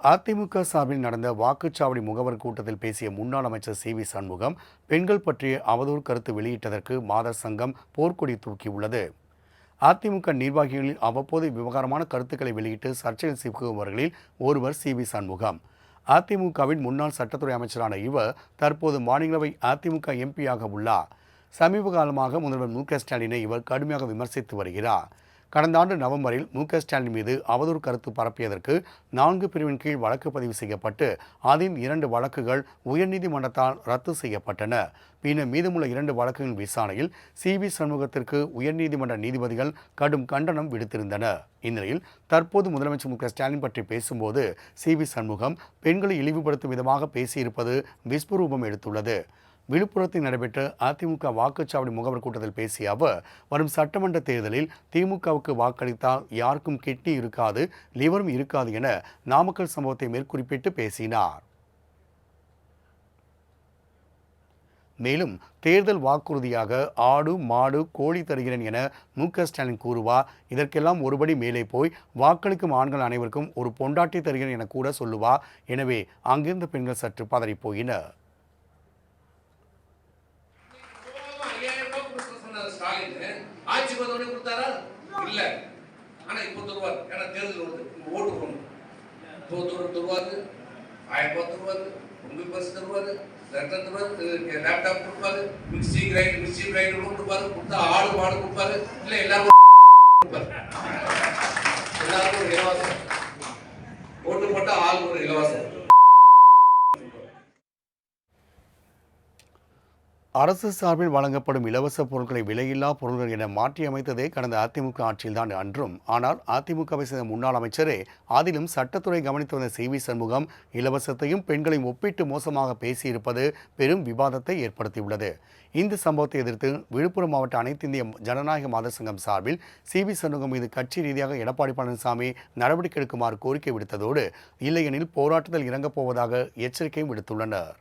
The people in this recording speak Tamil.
அதிமுக சார்பில் நடந்த வாக்குச்சாவடி முகவர் கூட்டத்தில் பேசிய முன்னாள் அமைச்சர் சி வி சண்முகம் பெண்கள் பற்றிய அவதூறு கருத்து வெளியிட்டதற்கு மாதர் சங்கம் போர்க்கொடி தூக்கியுள்ளது. அதிமுக நிர்வாகிகளில் அவ்வப்போது விவகாரமான கருத்துக்களை வெளியிட்டு சர்ச்சையில் சிக்குபவர்களில் ஒருவர் சி வி சண்முகம். அதிமுகவின் முன்னாள் சட்டத்துறை அமைச்சரான இவர் தற்போது மாநிலவை அதிமுக எம்பியாக உள்ளார். சமீப காலமாக முதல்வர் மு க ஸ்டாலினை இவர் கடுமையாக விமர்சித்து வருகிறார். கடந்த ஆண்டு நவம்பரில் மு க ஸ்டாலின் மீது அவதூறு கருத்து பரப்பியதற்கு நான்கு பிரிவின் கீழ் வழக்கு பதிவு செய்யப்பட்டு அதில் இரண்டு வழக்குகள் உயர்நீதிமன்றத்தால் ரத்து செய்யப்பட்டன. பின்னர் மீதமுள்ள இரண்டு வழக்குகளின் விசாரணையில் சி. வி. சண்முகத்திற்கு உயர்நீதிமன்ற நீதிபதிகள் கடும் கண்டனம் விடுத்திருந்தனர் இந்நிலையில் தற்போது முதலமைச்சர் மு க ஸ்டாலின் பற்றி பேசும்போது சி. வி. சண்முகம் பெண்களை இழிவுபடுத்தும் விதமாக பேசியிருப்பது விஸ்வரூபம் எடுத்துள்ளது. விழுப்புரத்தில் நடைபெற்ற அதிமுக வாக்குச்சாவடி முகவர் கூட்டத்தில் பேசிய அவர் வரும் சட்டமன்ற தேர்தலில் திமுகவுக்கு வாக்களித்தால் யாருக்கும் கிட்னி இருக்காது லிவரும் இருக்காது என நாமக்கல் சம்பவத்தை மேற்குறிப்பிட்டு பேசினார். மேலும் தேர்தல் வாக்குறுதியாக ஆடு மாடு கோழி தருகிறேன் என மு. க. ஸ்டாலின் கூறுவார். இதற்கெல்லாம் ஒருபடி மேலே போய் வாக்களிக்கும் ஆண்கள் அனைவருக்கும் ஒரு பொண்டாட்டி தருகிறேன் என கூட சொல்லுவார். எனவே அங்கிருந்த பெண்கள் சற்று பதறிப்போயினர் ஆட்சிக்கு உடனே கொடுத்தாரா? இல்ல. ஆனா இப்போ தருவார். ஏன்னா தேர்தல் வருது. ஓட்டு போகணும் இப்போ தருவாரு. ஆயிரம் ரூபாய் தருவாரு. பொங்கல் பரிசு தருவாரு. லெட்டர் தருவாரு. லேப்டாப் கொடுப்பாரு. மிக்சி கிரைண்டர் மிக்சி கிரைண்டர் கொடுப்பாரு. கொடுத்தா ஆடு மாடு கொடுப்பாரு. இல்ல எல்லாரும் கொடுப்பாரு. எல்லாருக்கும் ஒரு இலவசம் ஓட்டு போட்டா ஆளுக்கு ஒரு இலவசம் அரசு சார்பில் வழங்கப்படும் இலவச பொருட்களை விலையில்லா பொருட்கள் என மாற்றியமைத்ததே கடந்த அதிமுக ஆட்சியில்தான் அன்றும். ஆனால் அதிமுகவை சேர்ந்த முன்னாள் அமைச்சரே அதிலும் சட்டத்துறை கவனித்து வந்த சி வி சண்முகம் இலவசத்தையும் பெண்களையும் ஒப்பிட்டு மோசமாக பேசியிருப்பது பெரும் விவாதத்தை ஏற்படுத்தியுள்ளது. இந்த சம்பவத்தை எதிர்த்து விழுப்புரம் மாவட்ட அனைத்து இந்திய ஜனநாயக மாதர் சங்கம் சார்பில் சி வி சண்முகம் மீது கட்சி ரீதியாக எடப்பாடி பழனிசாமி நடவடிக்கை எடுக்குமாறு கோரிக்கை விடுத்ததோடு இல்லையெனில் போராட்டத்தில் இறங்கப் போவதாக எச்சரிக்கையும் விடுத்துள்ளனர்.